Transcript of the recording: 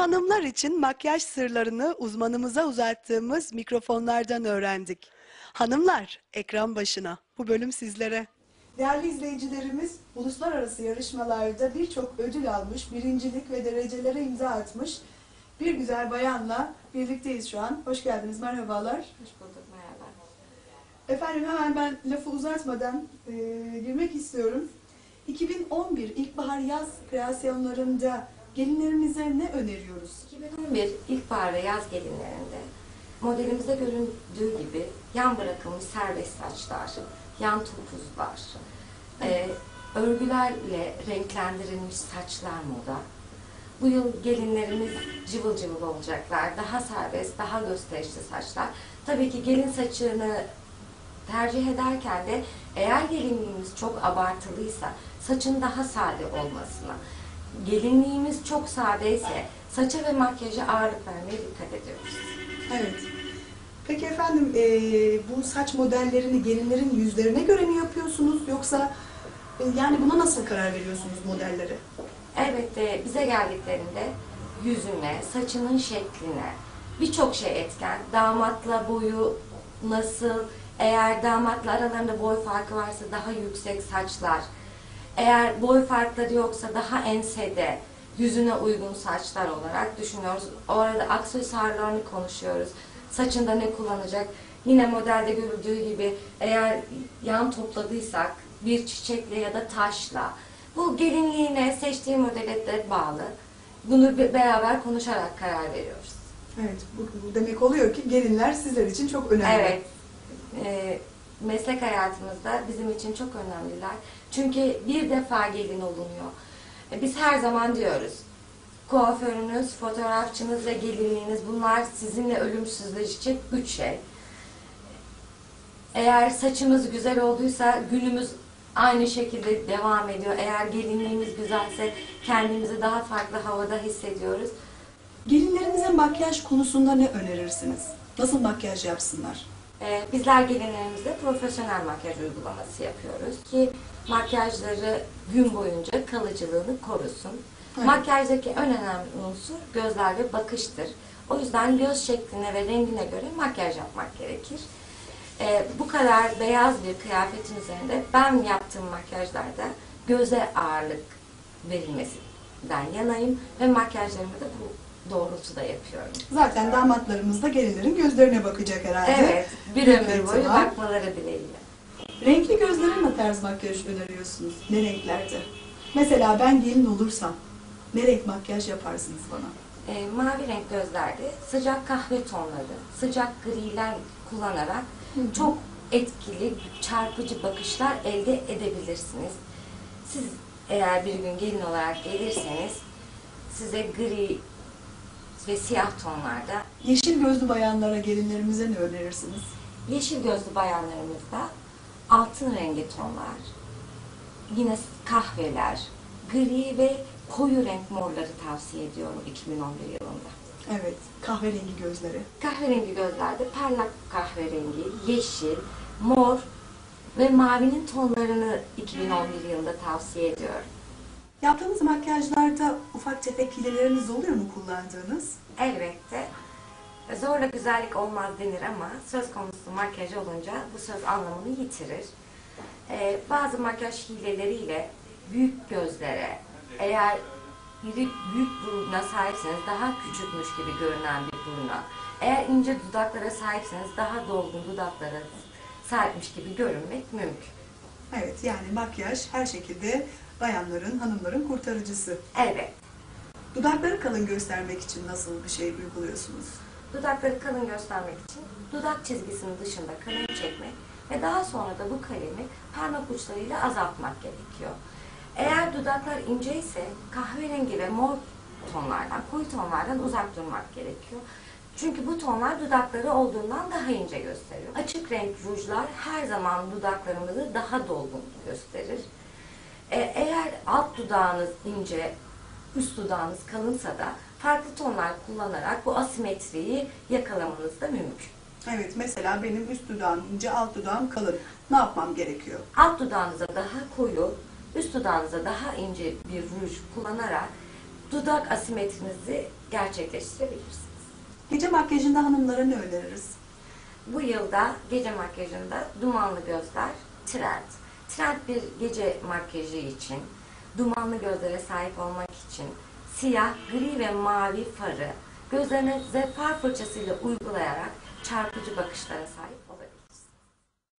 Hanımlar için makyaj sırlarını uzmanımıza uzattığımız mikrofonlardan öğrendik. Hanımlar, ekran başına. Bu bölüm sizlere. Değerli izleyicilerimiz, uluslararası yarışmalarda birçok ödül almış, birincilik ve derecelere imza atmış bir güzel bayanla birlikteyiz şu an. Hoş geldiniz, merhabalar. Hoş bulduk merhaba. Efendim hemen ben lafı uzatmadan e, girmek istiyorum. 2011 ilkbahar yaz kreasyonlarında gelinlerimize ne öneriyoruz? 2011 ilkbahar ve yaz gelinlerinde modelimizde göründüğü gibi yan bırakılmış serbest saçlar, yan topuzlar, e, örgülerle renklendirilmiş saçlar moda. Bu yıl gelinlerimiz cıvıl cıvıl olacaklar. Daha serbest, daha gösterişli saçlar. Tabii ki gelin saçını tercih ederken de eğer gelinliğimiz çok abartılıysa saçın daha sade olmasına, gelinliğimiz çok sadeyse saça ve makyaja ağırlık vermeye dikkat ediyoruz. Evet. Peki efendim e, bu saç modellerini gelinlerin yüzlerine göre mi yapıyorsunuz yoksa e, yani buna nasıl karar veriyorsunuz modellere? Elbette bize geldiklerinde yüzüne, saçının şekline birçok şey etken. Damatla boyu nasıl, eğer damatla aralarında boy farkı varsa daha yüksek saçlar, eğer boy farkları yoksa daha ensede, yüzüne uygun saçlar olarak düşünüyoruz. Orada aksesuarlarını konuşuyoruz. Saçında ne kullanacak? Yine modelde görüldüğü gibi eğer yan topladıysak bir çiçekle ya da taşla. Bu gelinliğine seçtiği modele de bağlı. Bunu be- beraber konuşarak karar veriyoruz. Evet, bu, bu demek oluyor ki gelinler sizler için çok önemli. Evet. Ee, meslek hayatımızda bizim için çok önemliler. Çünkü bir defa gelin olunuyor. E, Biz her zaman diyoruz. Kuaförünüz, fotoğrafçınız ve gelinliğiniz bunlar sizinle ölümsüzleşecek üç şey. Eğer saçımız güzel olduysa günümüz aynı şekilde devam ediyor. Eğer gelinliğimiz güzelse kendimizi daha farklı havada hissediyoruz. Gelinlerimize makyaj konusunda ne önerirsiniz? Nasıl makyaj yapsınlar? Ee, bizler gelinlerimizde profesyonel makyaj uygulaması yapıyoruz ki makyajları gün boyunca kalıcılığını korusun. Evet. Makyajdaki en önemli unsur gözler ve bakıştır. O yüzden göz şekline ve rengine göre makyaj yapmak gerekir. Ee, bu kadar beyaz bir kıyafetin üzerinde ben yaptığım makyajlarda göze ağırlık verilmesinden yanayım ve makyajlarımı da bu doğrultuda yapıyorum. Zaten damatlarımız da gelinlerin gözlerine bakacak herhalde. Evet, bir ömür boyu ihtimal. bakmaları dileğiyle. Renkli gözlere ne tarz makyaj öneriyorsunuz? Ne renklerde? Mesela ben gelin olursam ne renk makyaj yaparsınız bana? E, mavi renk gözlerde sıcak kahve tonları, sıcak griler kullanarak çok etkili, çarpıcı bakışlar elde edebilirsiniz. Siz eğer bir gün gelin olarak gelirseniz size gri ve siyah tonlarda Yeşil gözlü bayanlara gelinlerimize ne önerirsiniz? yeşil gözlü bayanlarımızda altın rengi tonlar, yine kahveler, gri ve koyu renk morları tavsiye ediyorum 2011 yılında. Evet, kahverengi gözleri. Kahverengi gözlerde parlak kahverengi, yeşil, mor ve mavinin tonlarını 2011 yılında tavsiye ediyorum. Yaptığınız makyajlarda ufak tefek hileleriniz oluyor mu kullandığınız? Elbette zorla güzellik olmaz denir ama söz konusu makyaj olunca bu söz anlamını yitirir. Ee, bazı makyaj hileleriyle büyük gözlere, eğer biri büyük buruna sahipseniz daha küçükmüş gibi görünen bir buruna, eğer ince dudaklara sahipseniz daha dolgun dudaklara sahipmiş gibi görünmek mümkün. Evet, yani makyaj her şekilde bayanların, hanımların kurtarıcısı. Evet, Dudakları kalın göstermek için nasıl bir şey uyguluyorsunuz? Dudakları kalın göstermek için dudak çizgisinin dışında kalem çekmek ve daha sonra da bu kalemi parmak uçlarıyla azaltmak gerekiyor. Eğer dudaklar ince ise kahverengi ve mor tonlardan, koyu tonlardan uzak durmak gerekiyor. Çünkü bu tonlar dudakları olduğundan daha ince gösteriyor. Açık renk rujlar her zaman dudaklarımızı daha dolgun gösterir. E, Eğer alt dudağınız ince, üst dudağınız kalınsa da farklı tonlar kullanarak bu asimetriyi yakalamanız da mümkün. Evet, mesela benim üst dudağım ince, alt dudağım kalın. Ne yapmam gerekiyor? Alt dudağınıza daha koyu, üst dudağınıza daha ince bir ruj kullanarak dudak asimetrinizi gerçekleştirebilirsiniz. Gece makyajında hanımlara ne öneririz? Bu yılda gece makyajında dumanlı gözler trend. Trend bir gece makyajı için, dumanlı gözlere sahip olmak için siyah, gri ve mavi farı gözlerine zefar fırçasıyla uygulayarak çarpıcı bakışlara sahip